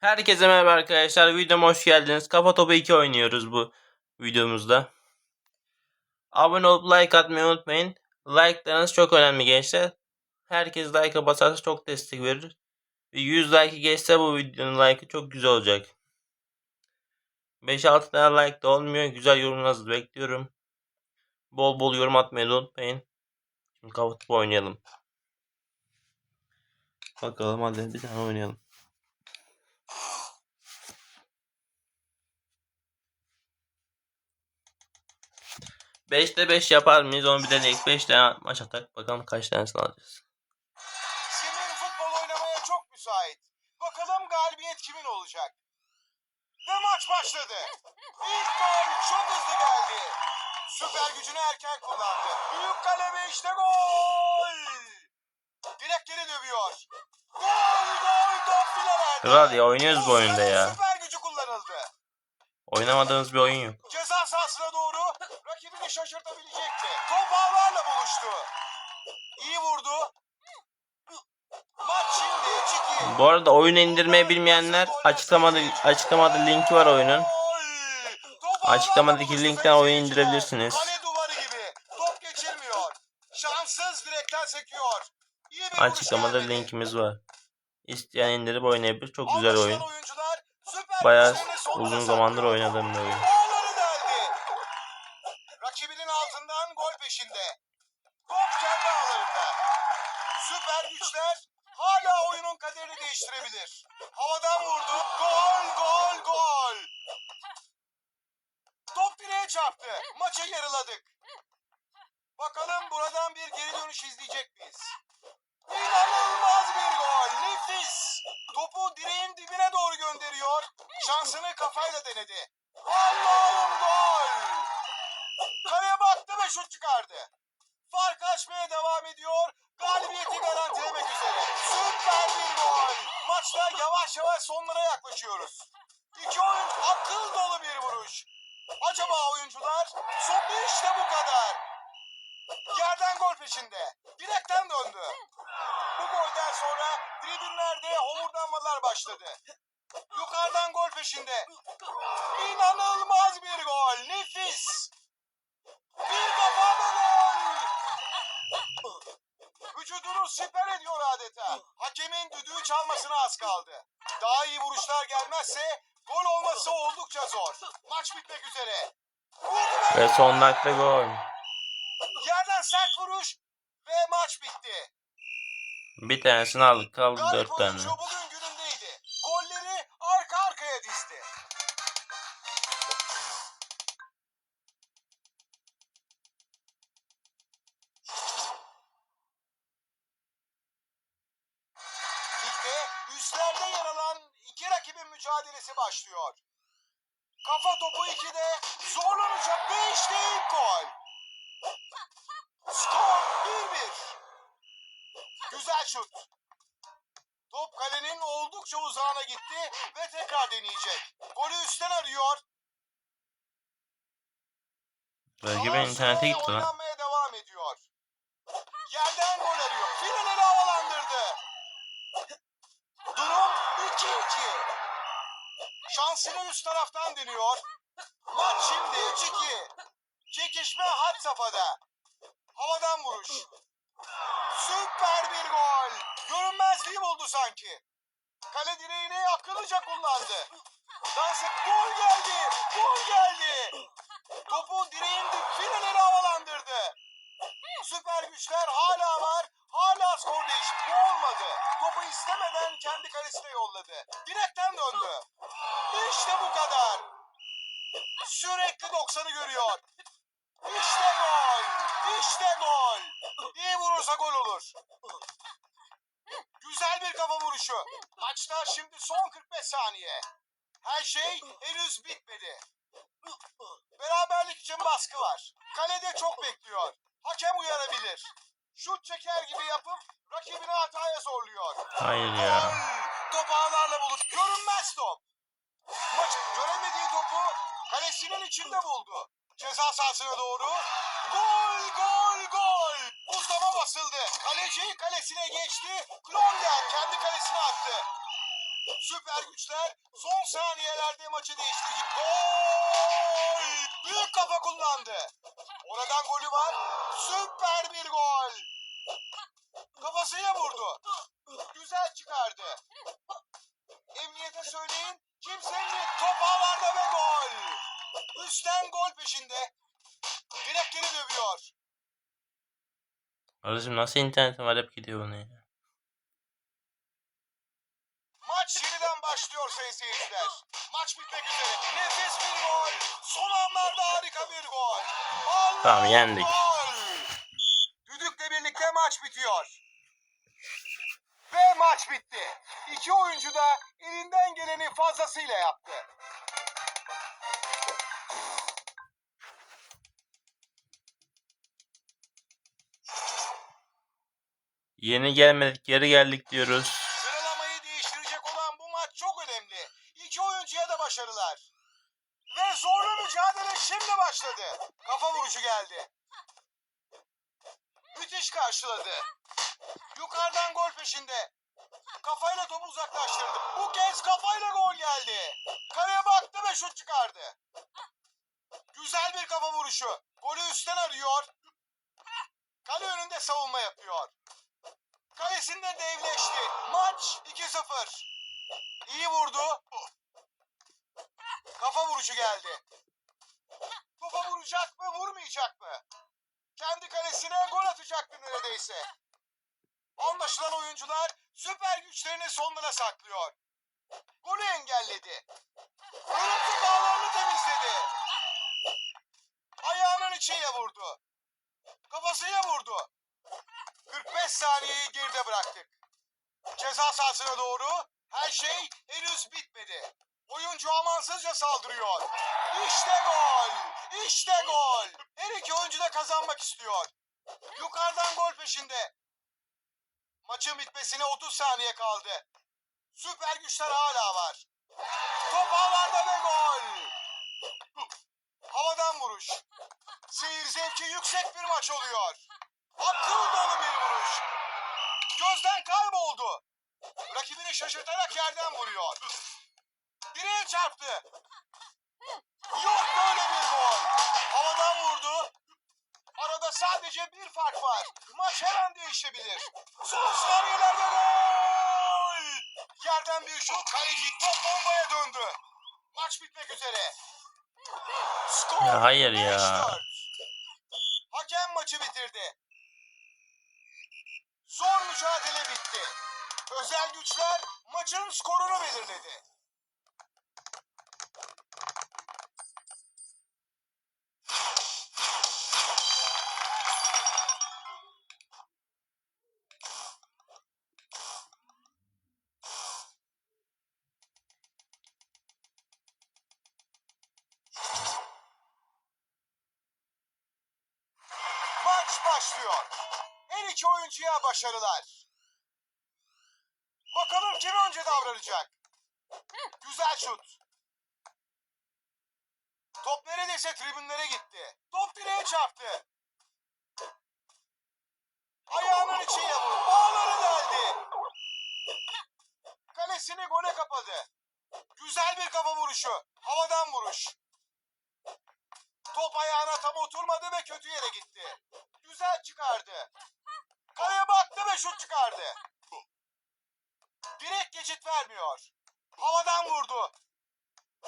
Herkese merhaba arkadaşlar. Videoma hoş geldiniz. Kafa Topu 2 oynuyoruz bu videomuzda. Abone olup like atmayı unutmayın. Like'larınız çok önemli gençler. Herkes like'a basarsa çok destek verir. Ve 100 like geçse bu videonun like'ı çok güzel olacak. 5-6 tane like de olmuyor. Güzel yorumlarınızı bekliyorum. Bol bol yorum atmayı da unutmayın. Şimdi kafa topu oynayalım. Bakalım hadi bir tane oynayalım. 5'te 5 yapar mıyız? Onu bir deneyelim. 5 tane maç atak. Bakalım kaç tanesini alacağız. Zemin futbol oynamaya çok müsait. Bakalım galibiyet kimin olacak? Ve maç başladı. İlk gol çok hızlı geldi. Süper gücünü erken kullandı. Büyük kaleme işte gol. Direkleri dövüyor. Gol gol top finale. Kral ya oynuyoruz bu oyunda ya. Süper gücü kullanıldı. Oynamadığımız bir oyun yok. Bu arada oyunu indirmeyi bilmeyenler açıklamada açıklamada linki var oyunun. Açıklamadaki linkten oyunu indirebilirsiniz. Açıklamada linkimiz var. İsteyen indirip oynayabilir. Çok güzel oyun. Bayağı uzun zamandır oynadığım bir oyun. Ağları deldi. Rakibinin altından gol peşinde. Top kendi ağlarında. Süper güçler hala oyunun kaderini değiştirebilir. Havadan vurdu. Gol, gol, gol. Top direğe çarptı. Maçı yarıladık. Bakalım buradan bir geri dönüş izleyecek miyiz? İnanılmaz bir gol. Nefis. Topu direğin dibine doğru gönderiyor. Şansını kafayla denedi. Allah'ım gol. Kaleye baktı ve şut çıkardı. Fark açmaya devam ediyor. Galibiyeti garantilemek üzere. Süper bir gol. Maçta yavaş yavaş sonlara yaklaşıyoruz. İki oyun akıl dolu bir vuruş. Acaba oyuncular son işte bu kadar. Yerden gol peşinde. Direkten döndü. Golden sonra tribünlerde homurdanmalar başladı. Yukarıdan gol peşinde. İnanılmaz bir gol. Nefis. Bir kafadan gol. Vücudunu siper ediyor adeta. Hakemin düdüğü çalmasına az kaldı. Daha iyi vuruşlar gelmezse gol olması oldukça zor. Maç bitmek üzere. Ve son dakika gol. Yerden sert vuruş ve maç bitti. Bir tanesini aldık. Kaldı Galip 4 tane. oyuncu bugün günündeydi. Golleri arka arkaya dizdi. Ligde üstlerde yer alan iki rakibin mücadelesi başlıyor. Kafa topu 2'de zorlanacak ve işte ilk gol. Skor 1-1. Güzel şut. Top kalenin oldukça uzağına gitti ve tekrar deneyecek. Golü üstten arıyor. Rakibin internete gitti lan. Oynanmaya devam ediyor. Yerden gol arıyor. Finalleri havalandırdı. Durum 2-2. Şansını üst taraftan deniyor. Maç şimdi 3-2. Çekişme had safhada. Havadan vuruş. Süper bir gol. Görünmezliği buldu sanki. Kale direğini akıllıca kullandı. Dansı gol geldi. Gol geldi. Topu direğin dip finalini havalandırdı. Süper güçler hala var. Hala skor değişikliği olmadı. Topu istemeden kendi kalesine yolladı. Direkten döndü. İşte bu kadar. Sürekli 90'ı görüyor. İşte gol. İşte gol. İyi vurursa gol olur. Güzel bir kafa vuruşu. Maçta şimdi son 45 saniye. Her şey henüz bitmedi. Beraberlik için baskı var. Kalede çok bekliyor. Hakem uyarabilir. Şut çeker gibi yapıp rakibini hataya zorluyor. Hayır ya. Gol! Top ağlarla buluş. Görünmez top. Maç göremediği topu kalesinin içinde buldu. Ceza sahasına doğru. Gol, gol, gol. Uzlama basıldı. Kaleci kalesine geçti. Klonder kendi kalesine attı. Süper güçler son saniyelerde maçı değiştirecek. Gol! Büyük kafa kullandı. Oradan golü var. Süper bir gol. Kafasıyla vurdu. Güzel çıkardı. Emniyete söyleyin. Kimse emniyet. Top ağlarda ve gol. Üstten gol peşinde. Direkleri dövüyor. Kardeşim nasıl internetin var hep gidiyor bana ya. Maç yeniden başlıyor sayın seyirciler. Maç bitmek üzere. Nefis bir gol. Son anlarda harika bir gol. Allah Tamam, yendik. Gol. Düdükle birlikte maç bitiyor. Ve maç bitti. İki oyuncu da elinden geleni fazlasıyla yaptı. Yeni gelmedik geri geldik diyoruz. Ve zorlu mücadele şimdi başladı. Kafa vuruşu geldi. Müthiş karşıladı. Yukarıdan gol peşinde. Kafayla topu uzaklaştırdı. Bu kez kafayla gol geldi. Kaleye baktı ve şut çıkardı. Güzel bir kafa vuruşu. Golü üstten arıyor. Kale önünde savunma yapıyor. Kalesinde devleşti. Maç 2-0. İyi vurdu. Kafa vuruşu geldi. Topa vuracak mı vurmayacak mı? Kendi kalesine gol atacaktı neredeyse. Anlaşılan oyuncular süper güçlerini sonlara saklıyor. Golü engelledi. Görüntü bağlarını temizledi. Ayağının içiyle vurdu. Kafasıyla vurdu. 45 saniyeyi geride bıraktık. Ceza sahasına doğru her şey henüz bitmedi. Oyuncu amansızca saldırıyor. İşte gol! İşte gol! Her iki oyuncu da kazanmak istiyor. Yukarıdan gol peşinde. Maçın bitmesine 30 saniye kaldı. Süper güçler hala var. Top ağlarda ve gol! Havadan vuruş. Seyir zevki yüksek bir maç oluyor. Akıl dolu bir vuruş. Gözden kayboldu. Rakibini şaşırtarak yerden vuruyor. Direğe çarptı. Yok böyle bir gol. Havadan vurdu. Arada sadece bir fark var. Maç her an değişebilir. Son saniyelerde gol. Yerden bir şut. Kaleci top bombaya döndü. Maç bitmek üzere. Skor Ya hayır ya. 5-4. Hakem maçı bitirdi. Zor mücadele bitti. Özel güçler maçın skorunu belirledi. Başlıyor. Her iki oyuncuya başarılar. Bakalım kim önce davranacak. Güzel şut. Top neredeyse tribünlere gitti. Top direğe çarptı. Ayağının içiyle vurdu. Bağları deldi. Kalesini gole kapadı. Güzel bir kafa vuruşu. Havadan vuruş. Top ayağına tam oturmadı ve kötü yere gitti. Güzel çıkardı. Kaleye baktı ve şut çıkardı. Direkt geçit vermiyor. Havadan vurdu.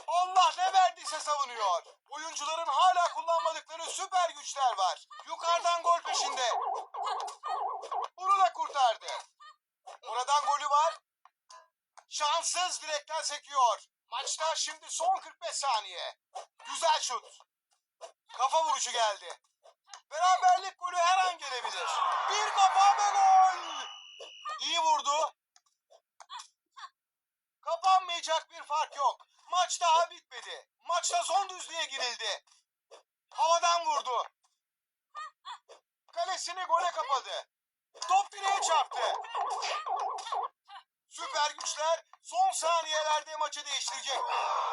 Allah ne verdiyse savunuyor. Oyuncuların hala kullanmadıkları süper güçler var. Yukarıdan gol peşinde. Bunu da kurtardı. Oradan golü var. Şanssız direkten sekiyor. Maçta şimdi son 45 saniye. Güzel şut. Kafa vuruşu geldi. Beraberlik golü her an gelebilir. Bir kafa ve gol. İyi vurdu. Kapanmayacak bir fark yok. Maç daha bitmedi. Maçta son düzlüğe girildi. Havadan vurdu. Kalesini gole kapadı. Top direğe çarptı. Süper güçler son saniyelerde maçı değiştirecek.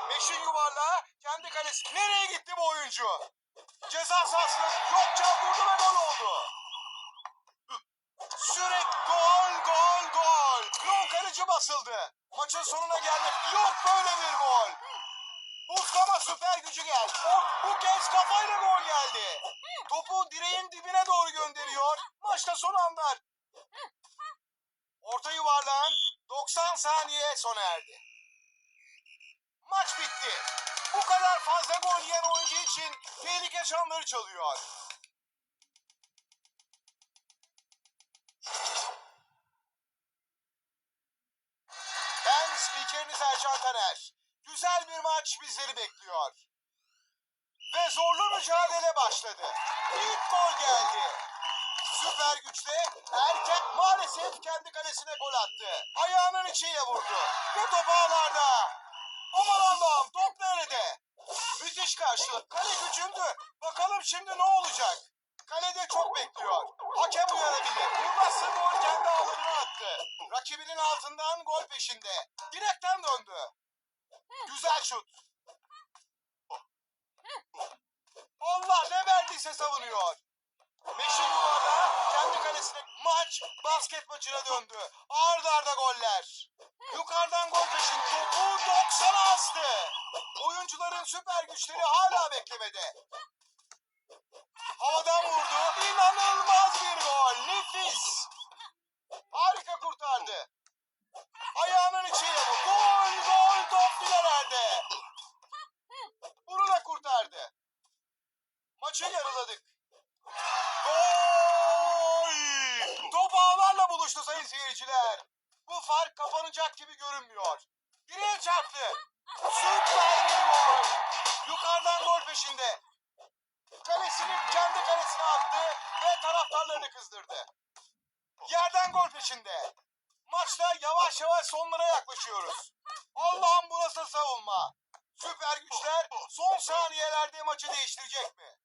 Meşin yuvarlağı kendi kalesi. Nereye gitti bu oyuncu? Ceza sahasına yokça vurdu ve gol oldu. Sürekli gol gol gol. Klon kaleci basıldı. Maçın sonuna gelmek yok böyle bir gol. Buzlama süper gücü geldi. Bu kez kafayla gol geldi. Topu direğin dibine doğru gönderiyor. Maçta son anlar. Orta yuvarlağın 90 saniye sona erdi. Maç bitti. Bu kadar fazla gol yiyen oyuncu için tehlike çanları çalıyor. Ben spikeriniz Ercan Taner. Güzel bir maç bizleri bekliyor. Ve zorlu mücadele başladı. İlk gol geldi. Süper güçle erken maalesef kendi kalesine gol attı. Ayağının içiyle vurdu. Ve top. Aman top nerede? Müthiş karşılık. Kale gücündü. Bakalım şimdi ne olacak? Kalede çok bekliyor. Hakem uyarabilir. Vurmazsa gol kendi ağlarına attı. Rakibinin altından gol peşinde. Direkten döndü. Güzel şut. Allah ne verdiyse savunuyor. Meşin kendi kalesine maç basket maçına döndü. Arda arda goller. Yukarıdan gol peşin topu 90'a astı. Oyuncuların süper güçleri hala beklemede. Havadan vurdu. İnanılmaz bir gol. Nefis. Harika kurtardı. Ayağının içiyle bu. Gol gol top Bilalerde. Bunu da kurtardı. Maçı yarıladık. Gol! Buluştu sayın seyirciler. Bu fark kapanacak gibi görünmüyor. Direğe çarptı. Süper bir gol. Yukarıdan gol peşinde. Kalesini kendi kalesine attı ve taraftarlarını kızdırdı. Yerden gol peşinde. Maçta yavaş yavaş sonlara yaklaşıyoruz. Allah'ım bu nasıl savunma? Süper güçler son saniyelerde maçı değiştirecek mi?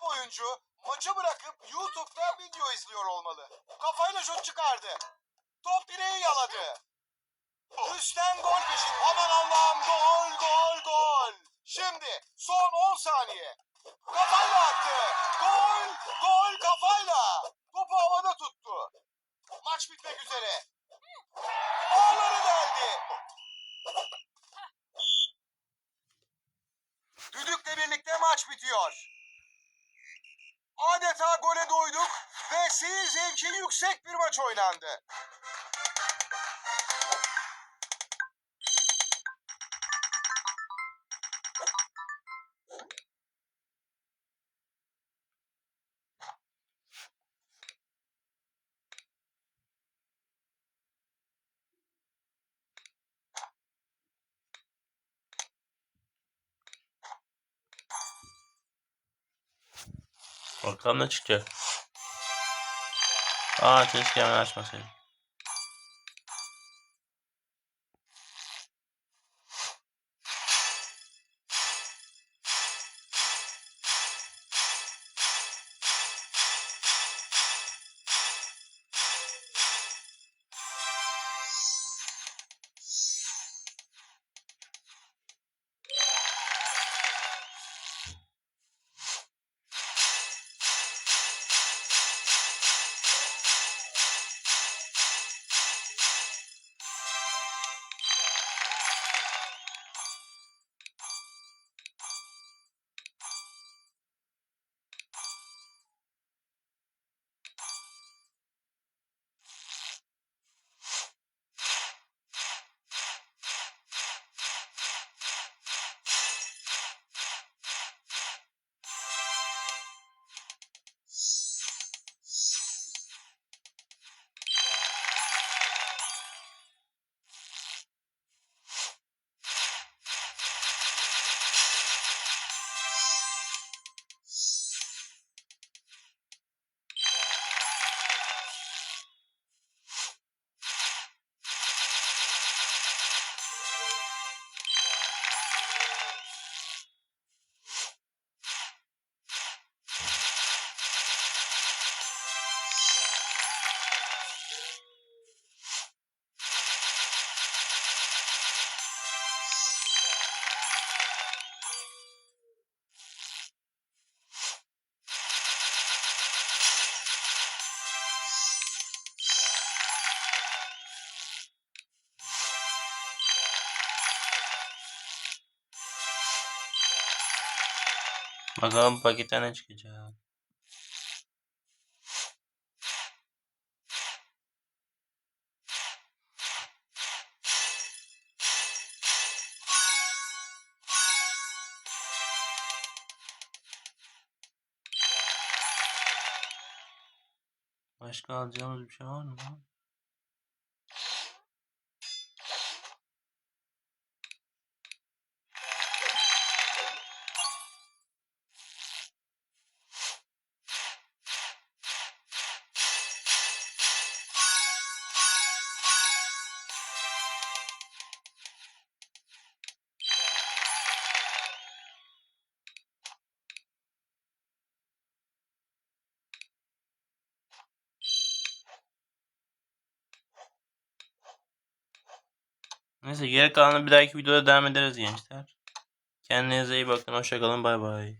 Mağlup oyuncu maçı bırakıp YouTube'da video izliyor olmalı. Kafayla şut çıkardı. Top direği yaladı. Üstten gol peşin. Aman Allah'ım gol gol gol. Şimdi son 10 saniye. Kafayla attı. Gol gol kafayla. Topu havada tuttu. Maç bitmek üzere. Ağları deldi. Düdükle birlikte maç bitiyor. Adeta gole doyduk ve seyir zevki yüksek bir maç oynandı. Bakalım ne çıkacak. Aa keşke hemen açmasaydım. Bakalım paketten ne çıkacak. Başka alacağımız bir şey var mı? Neyse geri kalanı bir dahaki videoda devam ederiz gençler. Kendinize iyi bakın. Hoşçakalın. Bay bay.